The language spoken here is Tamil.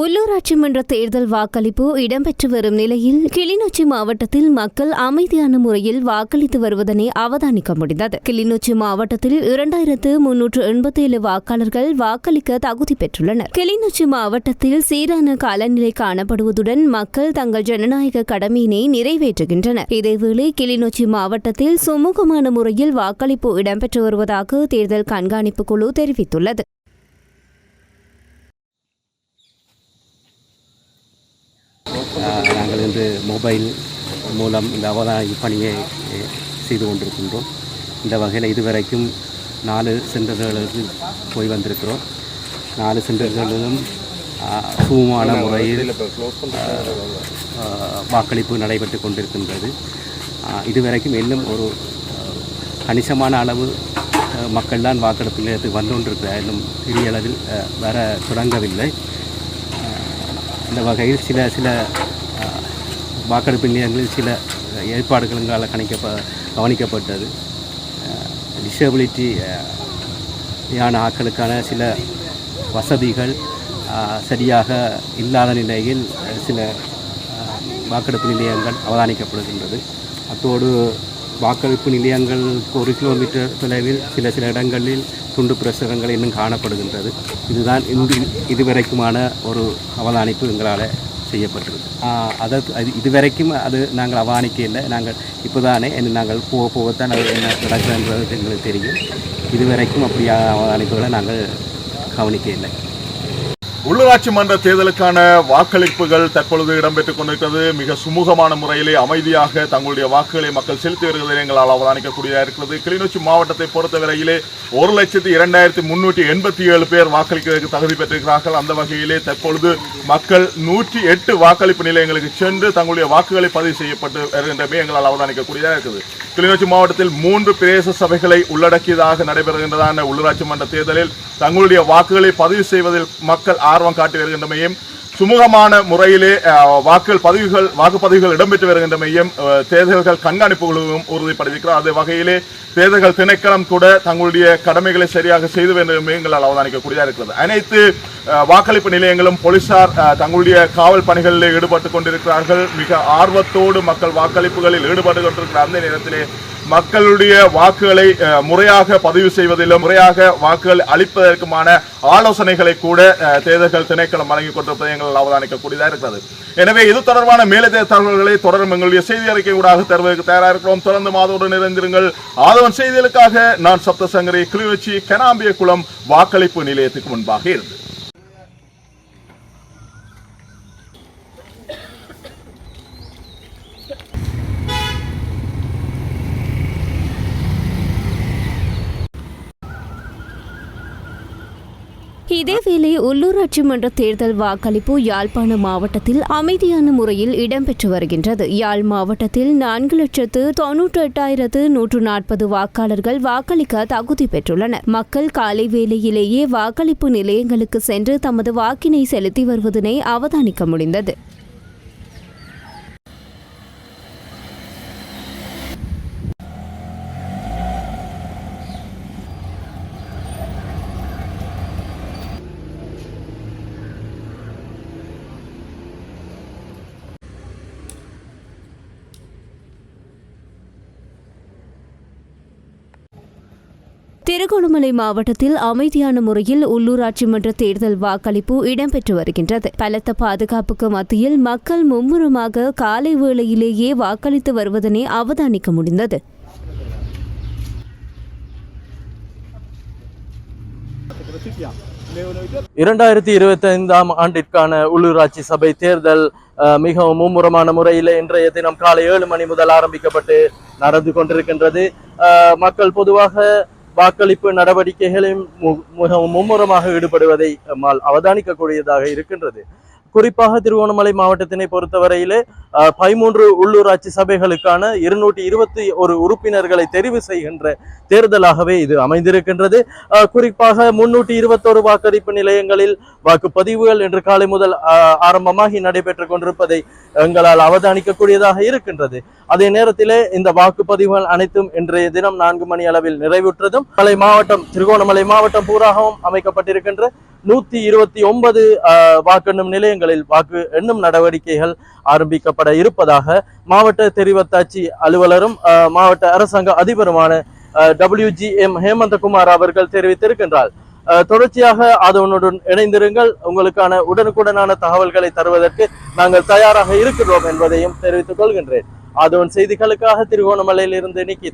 உள்ளூராட்சி மன்ற தேர்தல் வாக்களிப்பு இடம்பெற்று வரும் நிலையில் கிளிநொச்சி மாவட்டத்தில் மக்கள் அமைதியான முறையில் வாக்களித்து வருவதனை அவதானிக்க முடிந்தது. கிளிநொச்சி மாவட்டத்தில் இரண்டாயிரத்து முன்னூற்று எண்பத்தேழு வாக்காளர்கள் வாக்களிக்க தகுதி பெற்றுள்ளனர். கிளிநொச்சி மாவட்டத்தில் சீரான காலநிலை காணப்படுவதுடன் மக்கள் தங்கள் ஜனநாயக கடமையினை நிறைவேற்றுகின்றனர். இதேவேளை கிளிநொச்சி மாவட்டத்தில் சுமூகமான முறையில் வாக்களிப்பு இடம்பெற்று வருவதாக தேர்தல் கண்காணிப்பு குழு தெரிவித்துள்ளது. நாங்கள் இன்று மொபைல் மூலம் இந்த அவதான பணியை செய்து கொண்டிருக்கின்றோம். இந்த வகையில் இதுவரைக்கும் நாலு சென்டர்களுக்கு போய் வந்திருக்கிறோம். நாலு சென்டர்களிலும் ஆஹ், முறையில் வாக்களிப்பு நடைபெற்று கொண்டிருக்கின்றது. இதுவரைக்கும் இன்னும் ஒரு கணிசமான அளவு மக்கள்தான் வாக்கெடுப்பு நிலையத்துக்கு வந்து கொண்டிருக்கிறார். இன்னும் பெரிய அளவில் வர தொடங்கவில்லை. இந்த வகையில் சில சில வாக்கெடுப்பு நிலையங்களில் சில ஏற்பாடுகளால் கணிக்கப்ப கவனிக்கப்பட்டது. டிசபிலிட்டி யான ஆட்களுக்கான சில வசதிகள் சரியாக இல்லாத நிலையில் சில வாக்கெடுப்பு நிலையங்கள் அவதானிக்கப்படுகின்றது. அத்தோடு வாக்களிப்பு நிலையங்களுக்கு ஒரு கிலோமீட்டர் தொலைவில் சில சில இடங்களில் துண்டு பிரசுரங்கள் இன்னும் காணப்படுகின்றது. இதுதான் இன்று இதுவரைக்குமான ஒரு அவதானிப்பு எங்களால் செய்யப்பட்டிருக்கு ஆஹ் அதற்கு அது இதுவரைக்கும் அது நாங்கள் அவதானிக்க இல்லை நாங்கள் இப்போ தானே என்ன நாங்கள் போக போகத்தான் அது என்ன நடக்குதுன்றது எங்களுக்கு தெரியும். இதுவரைக்கும் அப்படியான அவதானிப்புகளை நாங்கள் கவனிக்க இல்லை உள்ளூராட்சி மன்ற தேர்தலுக்கான வாக்களிப்புகள் தற்பொழுது இடம்பெற்றுக் கொண்டிருக்கிறது. மிக சுமூகமான முறையிலே அமைதியாக தங்களுடைய வாக்குகளை மக்கள் செலுத்தி வருவதை எங்களால் அவதானிக்கக்கூடியதாக இருக்கிறது. கிளிநொச்சி மாவட்டத்தை பொறுத்தவரையிலே ஒரு லட்சத்தி இரண்டாயிரத்தி முன்னூற்றி எண்பத்தி ஏழு பேர் வாக்களிக்கிறதுக்கு தகுதி பெற்றிருக்கிறார்கள். அந்த வகையிலே தற்பொழுது மக்கள் நூற்றி எட்டு வாக்களிப்பு நிலையங்களுக்கு சென்று தங்களுடைய வாக்குகளை பதிவு செய்யப்பட்டு வருகின்றமே எங்களால் அவதானிக்கக்கூடியதாக இருக்குது. கிளிநொச்சி மாவட்டத்தில் மூன்று பிரதேச சபைகளை உள்ளடக்கியதாக நடைபெறுகின்றதான உள்ளூராட்சி மன்ற தேர்தலில் தங்களுடைய வாக்குகளை பதிவு செய்வதில் மக்கள் ஆர்வம் காட்டி வருகின்றமையும் சுமூகமான முறையிலே வாக்குகள் பதிவுகள் வாக்குப்பதிவுகள் இடம்பெற்று வருகின்றமையும் தேர்தல்கள் கண்காணிப்பு குழுவும் உறுதிப்படுத்தியிருக்கிறார். அதே வகையிலே தேர்தல்கள் திணைக்களம் கூட தங்களுடைய கடமைகளை சரியாக செய்து வேண்டும் எங்களால் அவதானிக்கக்கூடியதாக இருக்கிறது. அனைத்து வாக்களிப்பு நிலையங்களும் போலீசார் அஹ், தங்களுடைய காவல் பணிகளில் ஈடுபட்டு கொண்டிருக்கிறார்கள். மிக ஆர்வத்தோடு மக்கள் வாக்களிப்புகளில் ஈடுபட்டு கொண்டிருக்கிற அந்த நேரத்திலே மக்களுடைய வாக்குகளை முறையாக பதிவு செய்வதிலும் முறையாக வாக்குகள் அளிப்பதற்குமான ஆலோசனைகளை கூட தேர்தல்கள் திணைக்களம் வழங்கிக் கொண்டிருப்பதை எங்கள் அவதானிக்கக்கூடியதாக இருக்கிறது. எனவே இது தொடர்பான மேலதிக தகவல்களை தொடரும் எங்களுடைய செய்தி அறிக்கை ஊடாக தருவதற்கு தயாராக இருக்கிறோம். தொடர்ந்து மாதோடு நிறைந்திருங்கள். ஆதவன் செய்திகளுக்காக நான் சப்தசங்கரி கிளிநொச்சி கனாம்பிய குளம் வாக்களிப்பு நிலையத்துக்கு முன்பாக இருந்தது இதேவேளை உள்ளூராட்சி மன்ற தேர்தல் வாக்களிப்பு யாழ்ப்பாண மாவட்டத்தில் அமைதியான முறையில் இடம்பெற்று வருகின்றது. யாழ் மாவட்டத்தில் நான்கு லட்சத்து தொன்னூற்றி எட்டாயிரத்து நூற்று நாற்பது வாக்காளர்கள் வாக்களிக்க தகுதி பெற்றுள்ளனர். மக்கள் காலை வேளையிலேயே வாக்களிப்பு நிலையங்களுக்கு சென்று தமது வாக்கினை செலுத்தி வருவதனை அவதானிக்க முடிந்தது. திருகோணமலை மாவட்டத்தில் அமைதியான முறையில் உள்ளூராட்சி மன்ற தேர்தல் வாக்களிப்பு இடம்பெற்று வருகின்றது. பலத்த பாதுகாப்புக்கு மத்தியில் மக்கள் மும்முரமாக காலை வேளையிலேயே வாக்களித்து வருவதனை அவதானிக்க முடிந்தது. இரண்டாயிரத்தி இருபத்தி ஐந்தாம் ஆண்டிற்கான உள்ளூராட்சி சபை தேர்தல் மிகவும் மும்முரமான முறையில் இன்றைய தினம் காலை ஏழு மணி முதல் ஆரம்பிக்கப்பட்டு நடந்து கொண்டிருக்கின்றது. அஹ், மக்கள் பொதுவாக வாக்களிப்பு நடவடிக்கைகளில் மிக மும்முரமாக ஈடுபடுவதை நம்மால் அவதானிக்கக்கூடியதாக இருக்கின்றது. குறிப்பாக திருவோணமலை மாவட்டத்தினை பொறுத்தவரையிலே பதிமூன்று உள்ளூராட்சி சபைகளுக்கான இருநூற்றி இருபத்தி ஒரு உறுப்பினர்களை தெரிவு செய்கின்ற தேர்தலாகவே இது அமைந்திருக்கின்றது. குறிப்பாக முன்னூற்றி இருபத்தோரு வாக்களிப்பு நிலையங்களில் வாக்குப்பதிவுகள் இன்று காலை முதல் அஹ், ஆரம்பமாகி நடைபெற்றுக் கொண்டிருப்பதை எங்களால் அவதானிக்கக்கூடியதாக இருக்கின்றது. அதே நேரத்திலே இந்த வாக்குப்பதிவுகள் அனைத்தும் இன்றைய தினம் நான்கு மணி அளவில் நிறைவுற்றதும் மலை மாவட்டம் திருகோணமலை மாவட்டம் பூராகவும் அமைக்கப்பட்டிருக்கின்ற நூத்தி இருபத்தி ஒன்பது வாக்கெண்ணும் நிலையங்களில் வாக்கு எண்ணும் நடவடிக்கைகள் ஆரம்பிக்கப்பட இருப்பதாக மாவட்ட தெரிவத்தாட்சி அலுவலரும் மாவட்ட அரசாங்க அதிபருமான டபிள்யூஜிஎம் ஹேமந்தகுமார் அவர்கள் தெரிவித்திருக்கின்றார். அஹ், தொடர்ச்சியாக அதனுடன் இணைந்திருங்கள். உங்களுக்கான உடனுக்குடனான தகவல்களை தருவதற்கு நாங்கள் தயாராக இருக்கிறோம் என்பதையும் தெரிவித்துக் கொள்கின்றேன். அதன் செய்திகளுக்காக திருகோணமலையில் இருந்து நிக்கி